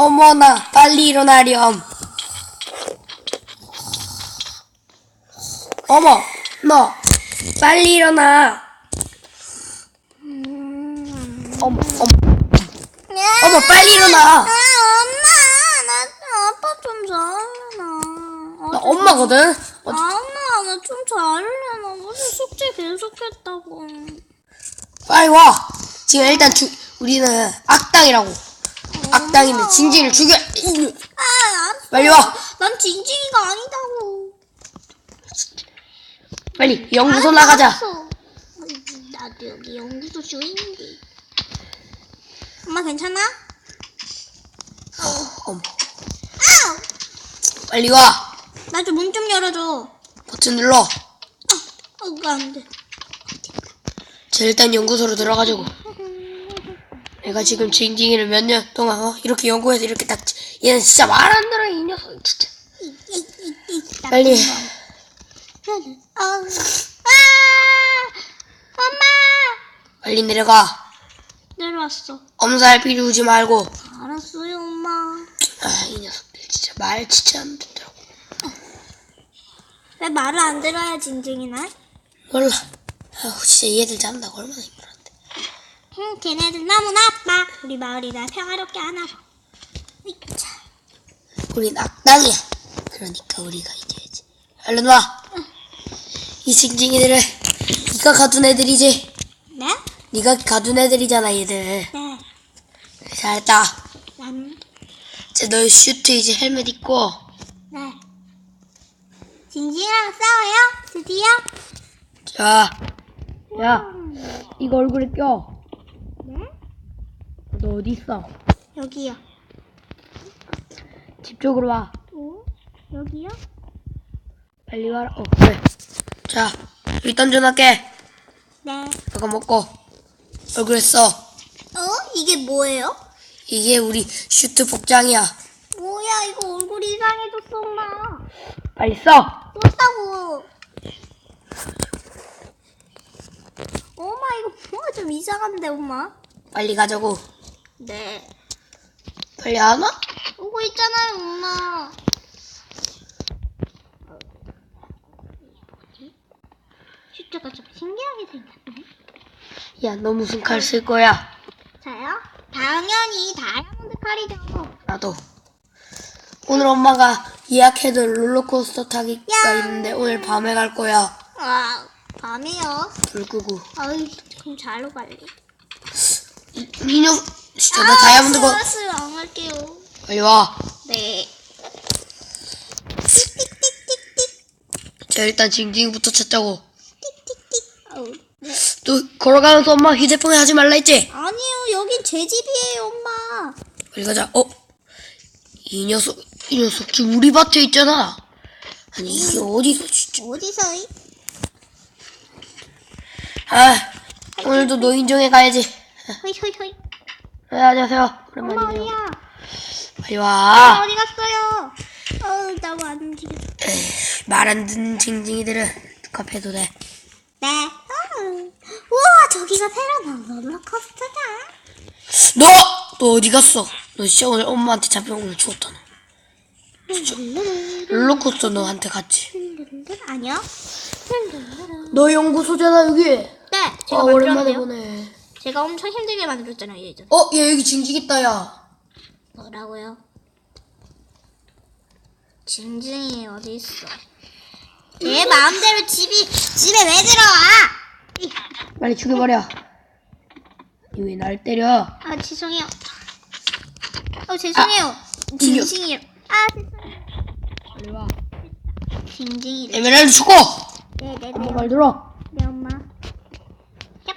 어머나, 빨리 일어나렴. 어머, 너, 빨리 일어나. 어머, 어머, 어머, 빨리 일어나. 아, 엄마, 나 아빠 좀 잘하려나. 나 엄마거든? 어, 엄마, 나 좀 잘하려나. 무슨 숙제 계속했다고. 빨리 와. 지금 일단 주, 우리는 악당이라고. 악당인데 징징이를 죽여. 아. 빨리 와. 난 징징이가 아니다고. 빨리 연구소 나가자. 알았어. 나도 여기 연구소 주인인데. 엄마 괜찮아? 어머, 아우! 빨리 와. 나 좀 문 좀 열어줘. 버튼 눌러. 어, 그거 안 돼. 자, 일단 연구소로 들어가자고. 내가 지금 징징이를 몇 년 동안 어? 이렇게 연구해서 이렇게 딱 얘는 진짜 말 안 들어 이 녀석 진짜. 빨리. 아, 아, 엄마 빨리 내려가. 내려왔어. 엄살 피우지 말고. 알았어요, 엄마. 아, 이 녀석들 진짜 말 진짜 안 듣더라고. 왜 말을 안 들어야 징징이나? 몰라. 아우, 진짜 얘들 잡는다고 얼마나 힘들었는데. 응, 걔네들 너무 나빠. 우리 마을이 날 평화롭게 안 하고. 이차. 우린 악당이야. 그러니까 우리가 이겨야지. 얼른 와. 이 징징이들을 네가 가둔 애들이지. 네? 네가 가둔 애들이잖아 얘들. 네. 잘했다. 난, 이제 너 슈트 이제 헬멧 입고. 네. 징징이랑 싸워요? 드디어? 자, 야, 이거 얼굴에 껴. 네? 너 어디 있어? 여기요. 집 쪽으로 와. 오? 여기요? 빨리 와라. 어, 그래. 자, 여기 던져놨게. 네. 이거 먹고 얼굴에 써. 어? 이게 뭐예요? 이게 우리 슈트 복장이야. 뭐야, 이거 얼굴 이상해졌어, 엄마. 빨리 써. 떴다고. 엄마, 이거 뭐가 좀 이상한데, 엄마? 빨리 가자고. 네. 빨리 안 와? 오고 있잖아요, 엄마. 슈트가 좀 신기하게 생겼네. 야, 너 무슨 칼 쓸 거야? 저요? 당연히 다이아몬드 칼이죠. 나도. 오늘 엄마가 예약해둔 롤러코스터 타기가 야. 있는데 오늘 밤에 갈 거야. 아, 밤에요? 불 끄고. 아이, 그럼 잘로 갈래. 민영, 진짜 나 다이아몬드 거. 알았어요, 안 갈게요. 빨리 와. 네. 자, 일단 징징이부터 찾자고. 아우, 네. 또 걸어가면서 엄마 휴대폰에 하지 말라 했지? 아니요, 여긴 제 집이에요, 엄마. 빨리 가자. 어? 이 녀석, 이 녀석 지금 우리 밭에 있잖아. 아니 이게 어디서 진짜? 어디서? 이- 아, 오늘도 노인정에 가야지. 허이, 허이, 허이. 네, 안녕하세요. 엄마 오랜만이네요. 어디야? 빨리 와. 어디 갔어요? 어우, 나무 안 움직여. 말안 듣는 징징이들은 카페도 돼. 네. 아, 우와, 저기가 새로 나온 롤러코스터다. 너! 너 어디 갔어? 너 진짜 오늘 엄마한테 잡혀 오늘 죽었다 너. 롤러코스터 너한테 갔지. 아니요. 너 연구소잖아 여기. 네, 제가 아 오랜만에 만들었네요. 보네. 제가 엄청 힘들게 만들었잖아요, 예전. 어, 얘 여기 징징 있다 야. 뭐라고요? 징징이 어디 있어? 제 마음대로 집이 집에 왜 들어와? 이, 빨리 죽여버려. 이왜날 때려? 아 죄송해요. 어 죄송해요. 징징이. 아 죄송해요. 빨리 와. 징징이. 에메랄드 죽고. 네네네. 엄마 말 들어. 네 엄마. 얍.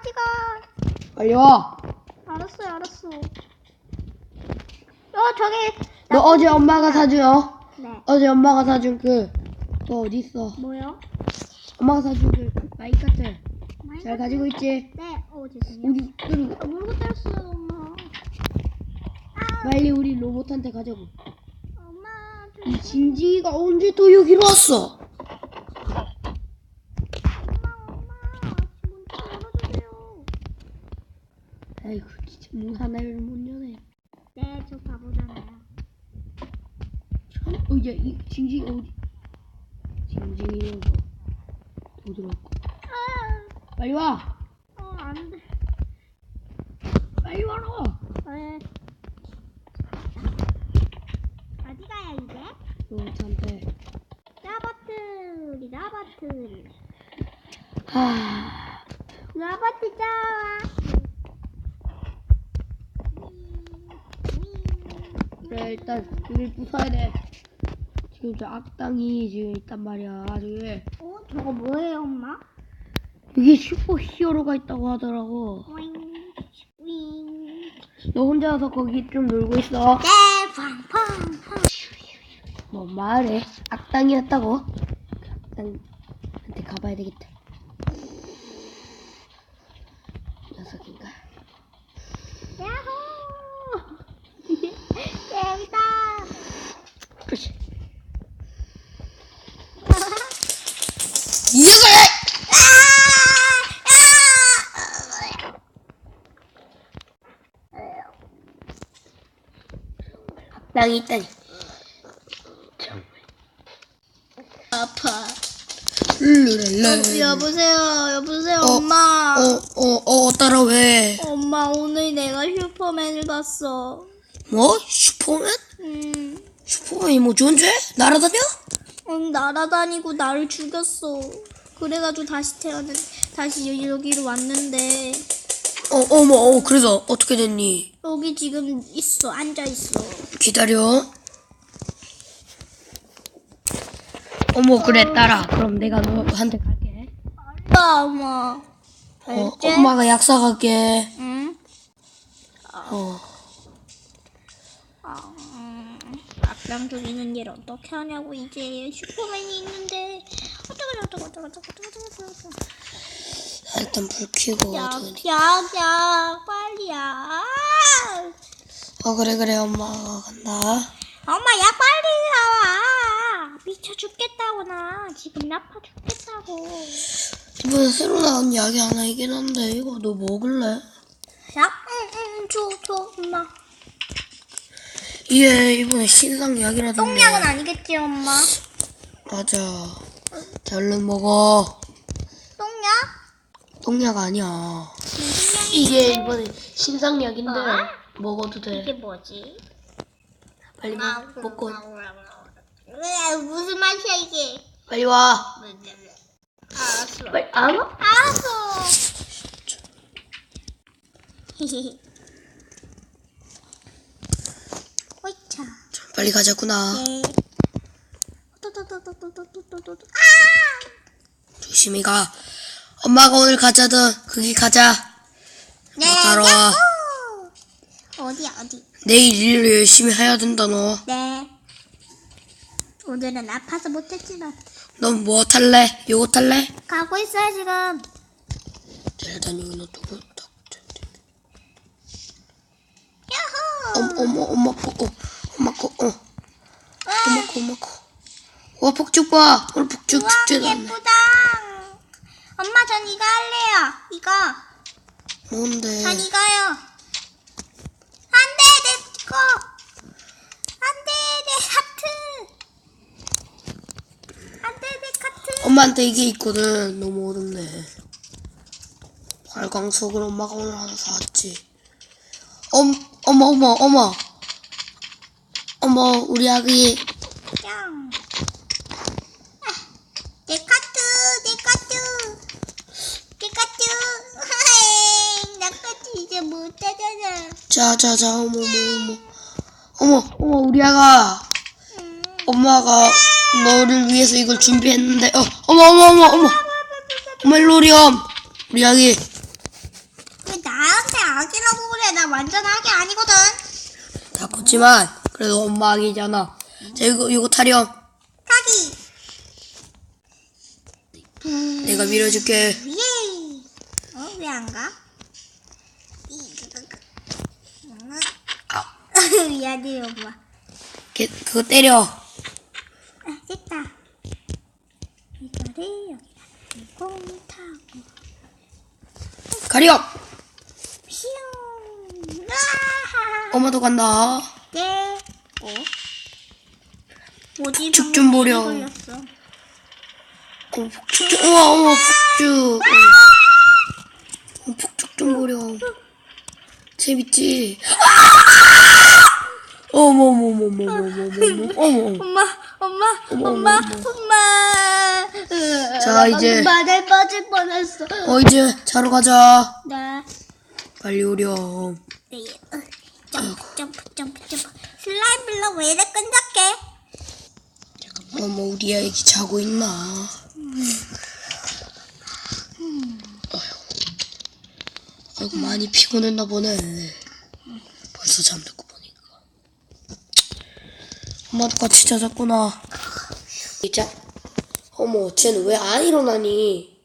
같이 가. 빨리 와. 알았어요 알았어. 어 저기. 너 어제 엄마가 사준 어? 네. 어제 엄마가 사준 그. 너 어디 있어? 뭐요? 엄마가 사준 그 마이카트 잘 가지고 있지? 네. 어 죄송해요. 우리 우리 아, 모르고 때렸어요 엄마. 아 빨리 우리 로봇한테 가자고. 엄마. 이 진지가 언제 또 여기로 왔어? 문 하나를 못 여네. 네, 저 바보잖아요. 참, 어, 야, 이 징징이 어디? 징징이 녀석. 도 들어왔고. 아, 빨리 와. 어, 안 돼. 빨리 와라. 왜? 어디 가야 이제? 너한테. 라바트, 우리 라바트. 하. 라바트 좋아. 그래 일단 여기 부숴야 돼. 지금 저 악당이 지금 있단 말이야. 저기 어, 저거 뭐예요, 엄마? 여기 슈퍼 히어로가 있다고 하더라고. 윙, 윙. 너 혼자서 거기 좀 놀고 있어. 네, 팡팡팡. 뭐 말해? 악당이었다고? 악당한테 가봐야 되겠다. 녀석인가? 야호! 그렇지. 이 녀석아! 악당이 있다니. 정말. 아파. 룰루랄라. 여보세요, 여보세요, 어, 엄마. 어, 어, 어, 따라 왜? 엄마 오늘 내가 슈퍼맨을 봤어. 뭐? 슈퍼맨? 음, 슈퍼맨이 뭐 존재? 날아다녀? 응, 날아다니고 나를 죽였어. 그래가지고 다시 태어난, 다시 여기- 여기로 왔는데 어, 어머, 어, 그래서 어떻게 됐니? 여기 지금 있어, 앉아 있어. 기다려. 어머, 그래, 따라. 그럼 내가 너한테 갈게. 알다, 엄마. 어? 엄마가 약 사 갈게. 응. 어, 아, 음, 악당 죽이는 일 어떻게 하냐고 이제 슈퍼맨이 있는데. 어떡하자 어떡하자 어떡하자 어떡하자 어떡하자 일단 불 켜고. 야야야 빨리 야. 어, 그래, 그래, 엄마가 간다. 엄마 야 빨리 나와. 미쳐 죽겠다고 나. 지금 나파 죽겠다고. 이번에 새로 나온 약이 하나 있긴 한데, 이거 너 먹을래? 야 응 응 줘 줘 엄마 이게 이번에 신상 약이라던데. 똥약은 아니겠지 엄마 맞아. 자, 얼른 먹어. 똥약? 똥약 아니야. 이게 이번에 신상 약인데 어? 먹어도 돼. 이게 뭐지? 빨리 먹, 먹고 왜 무슨 맛이야 이게? 빨리 와. 알았어. 빨리 안 와? 알았어. 빨리 가자꾸나. 조심히 가. 엄마가 오늘 가자던 거기 가자. 네. 따라와. 어디 어디? 내일 일을 열심히 해야 된다 너. 네. 오늘은 아파서 못했지만 넌 뭐 탈래? 요거 탈래? 가고 있어요 지금. 잘 다니는 누구? 야호. 어머 어머 어머. 어, 어. 어, 거, 엄마 거. 와 폭죽 봐. 오늘 폭죽 우와 안 해. 예쁘다. 엄마 전 이거 할래요. 이거. 뭔데? 전 이거요. 안돼 내 거. 안돼 내 하트. 안돼 내 카트. 엄마한테 이게 있거든. 너무 어렵네. 발광석을 엄마가 오늘 하나 사왔지. 엄, 어머, 어머, 어머. 어머, 우리 아기. 짱. 아, 내 카트 내 카트 내 카트. 하이, 나 카트 이제 못 찾아나. 자, 자, 자, 어머, 어머, 어머. 어머, 어머, 우리 아가. 음. 엄마가 너를 위해서 이걸 준비했는데, 어, 어머, 어머, 어머, 어머. 어머, 일로 오렴. 우리 아기. 왜 나한테 아기라고 그래? 나 완전 아기 아니거든. 다 컸지만, 그래도 엄마 아기잖아. 자, 이거, 이거 타렴. 가기. 내가 밀어줄게. 예. 어, 왜 안 가? 미안해, 엄마. 걔, 그거 때려. 아, 됐다. 이거를 여기다 공 타고 가렴. 퓨. 엄마도 간다. 네. 어? 뭐지? 폭죽 좀 방금 보렴. 일이 걸렸어. 어, 폭죽 좀, 우와, 어머, 폭죽. 어, 폭죽 좀 보렴. 재밌지? 아! 어머. 엄마, 엄마, 어머, 엄마, 어머, 엄마. 자, 이제- 바다에 빠질 뻔했어. 어, 이제 자러 가자. 네. 빨리 오렴. 네. 어, 점프, 점프, 점프, 점프. 슬라임블럭 왜 이래 끈적해? 어머, 우리 아기 자고 있나? 아이고, 많이 피곤했나 보네. 벌써 잠들고 보니까. 엄마도 같이 자자꾸나. 이자. 어머, 쟤는 왜 안 일어나니?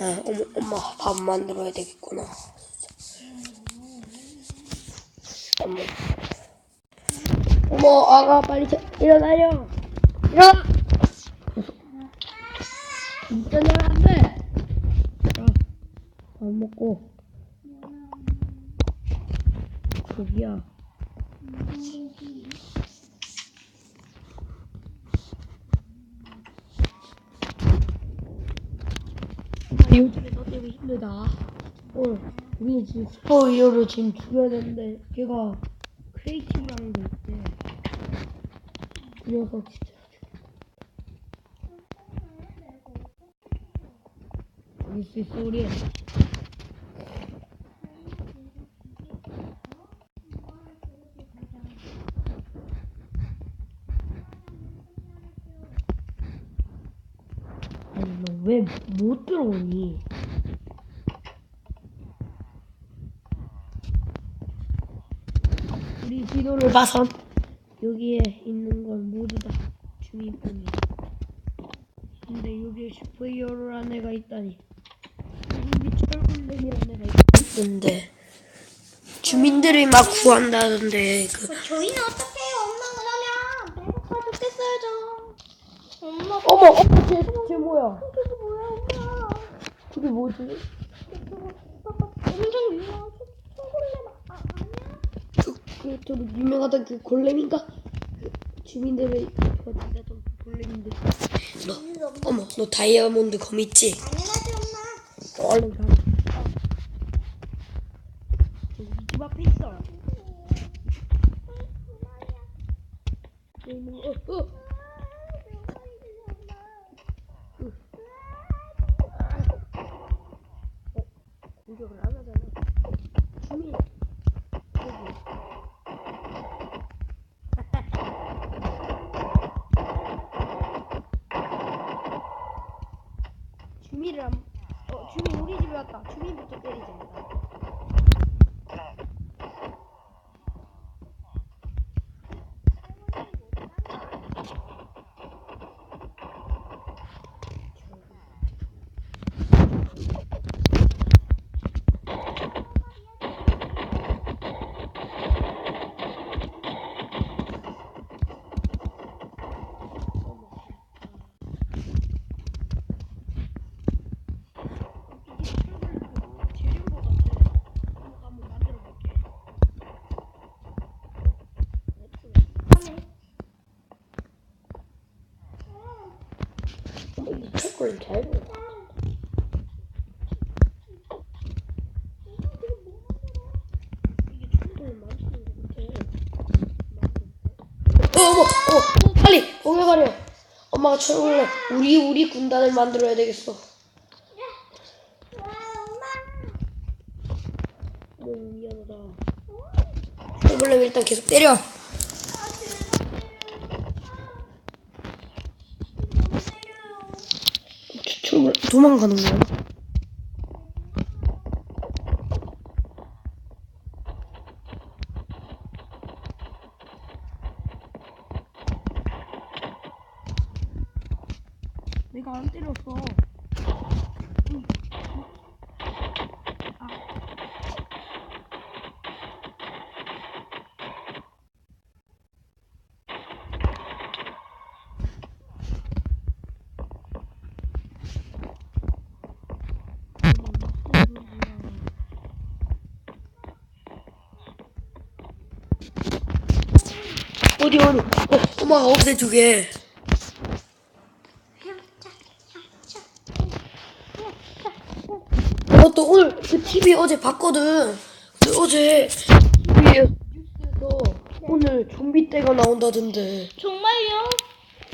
아, 어머, 엄마 밥 만들어야 되겠구나. 어머. 어머, 아가 빨리 자, 일어나려. 일어나! 일어나면 안 돼! 자, 밥 먹고. 거기야. 아, 요즘에 너 때문에 힘들다. 어, 우리 지금 슈퍼히어로 지금 죽여야 되는데, 걔가 크리에이티브라는 게 있대. 그 녀석 진짜. 있어, 우리. 아니, 너 왜 못 들어오니? 우리 지도를 봐선 여기에 있는 건 모두 다 주민뿐이야. 근데 여기에 슈퍼히어로라는 애가 있다니. 여기 철골렘이라는 애가 있는데 주민들이 막 구한다던데 그 저희는 어떡해요, 엄마 그러면. 배고파 죽겠어요, 저. 엄마, 어머 어머 쟤, 쟤 뭐야? 그게 뭐야, 엄마. 그게 뭐지? 엄청 유명한 초콜릿 아, 아니야? 그, 그, 저 유명하던 그 골렘인가? 그 주민들을 구한다던 그 골렘인데 너 어머 너 다이아몬드 검 있지? 당연하지, 엄마. 어, 얼른 가. 저기 집 앞에 있어. 여기 있는 거, 어, 어. 어, 공격을 안 하잖아. 주민. 여기. 주민을 안, 어, 주민 우리 집에 왔다. 주민부터 때리자. 일단. 재료인 것 같아. 한번 한번 만들어 볼게. 어머 이 초콜릿 잘. 어, 어머, 어, 빨리 가려. 엄마가 초콜릿 우리 우리 군단을 만들어야 되겠어. 너무 미안하다. 초콜릿 일단 계속 때려. 도망가는 거야? 내가 안 때렸어. 어디 어디 어, 엄마가 없애주게 어또 오늘 그 TV 어제 봤거든 근데 어제 TV에 뉴스에서 오늘 좀비 떼가 나온다던데 정말요?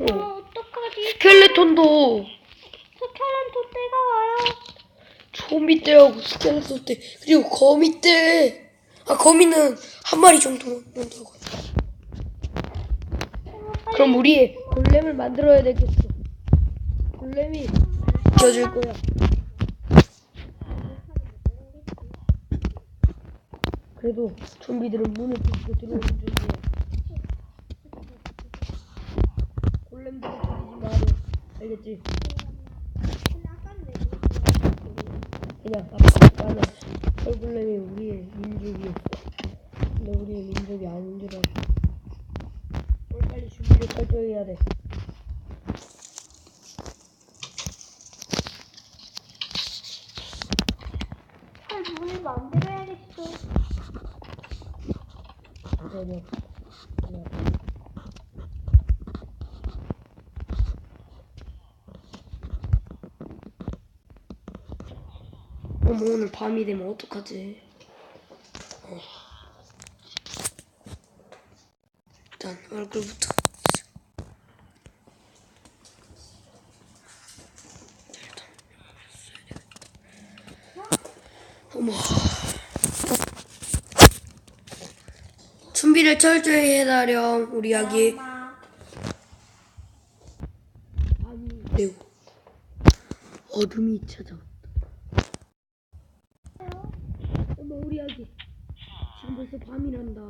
어. 어, 어떡하지? 스켈레톤도 스켈레톤 때가 와요. 좀비 떼하고 스켈레톤 떼 그리고 거미 떼아 거미는 한 마리 정도 온다고 그럼 우리 골렘을 만들어야 되겠어. 골렘이 지켜줄 거야. 그래도 좀비들은 문을 뚫고 들어오는 중이야. 골렘들을 죽이지 마라. 알겠지? 그냥 아빠 나는 털골렘이 우리의 민족이었어. 근데 우리의 민족이 아닌 줄 알고 철저히 해야 돼 그냥 어머 오늘 밤이 되면 어떡하지? 어. 일단 얼굴부터 어머. 준비를 철저히 해다렴 우리 아기. 엄마. 밤이 어둠이 찾아왔다. 어머 우리 아기. 지금 벌써 밤이란다.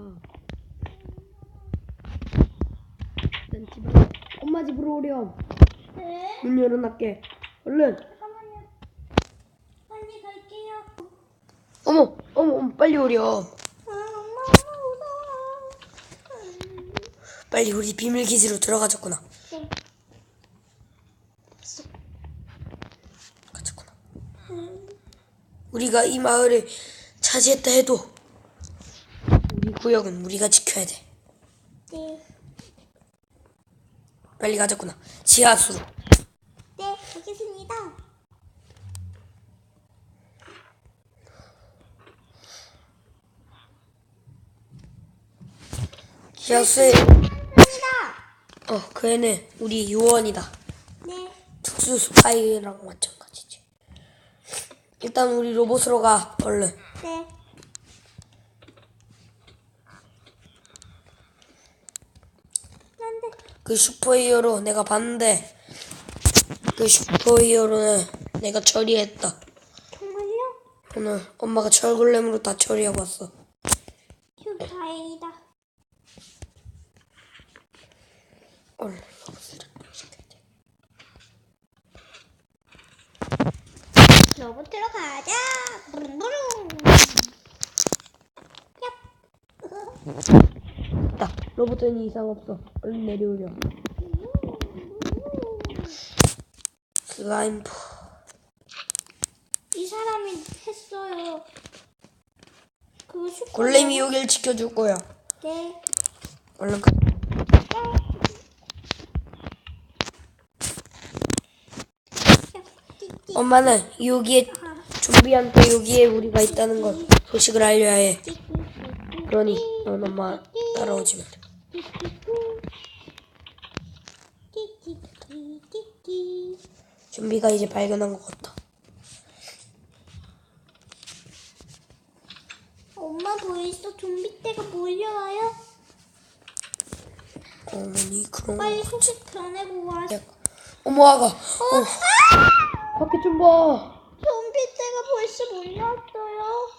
일단 집에 엄마 집으로 오렴. 네? 문 열어놨게. 얼른 잠깐만요. 빨리 갈게요. 어머 어머 어머 빨리 음. 빨리 우리 비밀 기지로 들어가졌구나 네. 가졌구나 음. 우리가 이 마을을 차지했다 해도 우리 구역은 우리가 지켜야 돼 네. 빨리 가졌구나 지하수로 네, 알겠습니다. 갑니다. 어그 애는 우리 요원이다 네. 특수 스파이랑 마찬가지지 일단 우리 로봇으로 가 얼른 네. 그 슈퍼히어로 내가 봤는데 그 슈퍼히어로는 내가 처리했다 정말요? 오늘 엄마가 철골렘으로 다 처리하고 왔어 휴, 다행이다. 얼른 로봇을 시켜야 돼. 로봇으로 가자. 부릉부릉. 로봇은 이상 없어 얼른 내려오렴 슬라임프 이 사람이 했어요. 그 슈퍼. 골렘이 여길 지켜줄 거야 네. 얼른 가. 엄마는 여기에 좀비한테 여기에 우리가 있다는 걸 소식을 알려야 해. 그러니 넌 엄마 따라오지 마. 좀비가 이제 발견한 것 같다 엄마 벌써 좀비 떼가 몰려와요? 어머니 그런 거 빨리 소식 전해고 와. 야, 어머 아가. 어. 밖에 좀 봐. 좀비 떼가 벌써 몰려왔어요.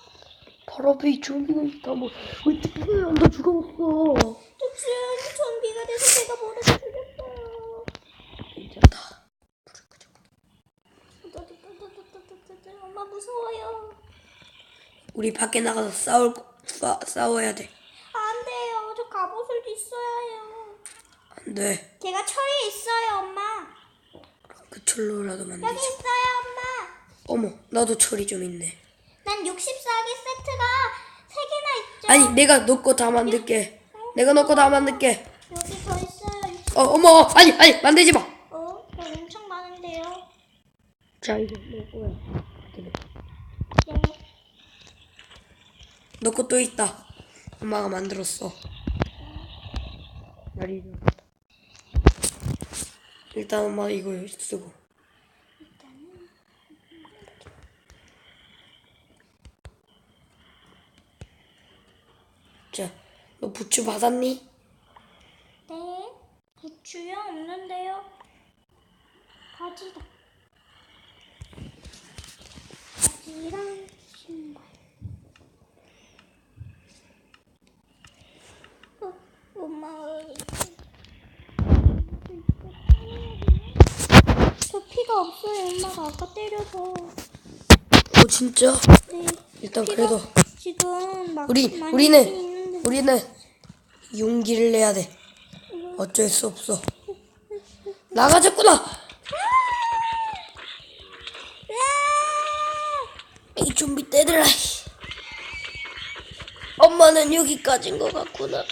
바로 앞에 이 좀비가 있다. 뭐 어떻게 나 죽어봤어 뚝순 좀비가 돼서 제가 모르게 죽였어요. 괜찮다 엄마 무서워요. 우리 밖에 나가서 싸울 거- 싸, 싸워야 돼 안 돼요. 저 갑옷을 있어야 해요. 안 돼 제가 철이 있어요, 엄마. 그 철로라도 여기 만들자 있어요, 엄마. 어머 나도 철이 좀 있네 난 64개 세트가 3개나 있죠. 아니 내가 너 거 다 만들게 내가 너거다 만들게 여기 어, 어머, 아니, 아니, 만들지 마. 어? 저 엄청 많은데요. 자, 이거 너 거야. 네. 너 것도 있다. 엄마가 만들었어. 말이 일단 엄마 이거 쓰고. 자, 너 부추 받았니? 네. 부추요? 없는데요. 바지다. 바지랑 신발. 어, 엄마. 저 피가 없어요. 엄마가 아까 때려서. 어 진짜? 네. 일단 피가 그래도 지금 막 우리 많이 우리는. 우리는 용기를 내야 돼. 어쩔 수 없어. 나가졌구나. 이 준비 때들아. 엄마는 여기까지인 것 같구나.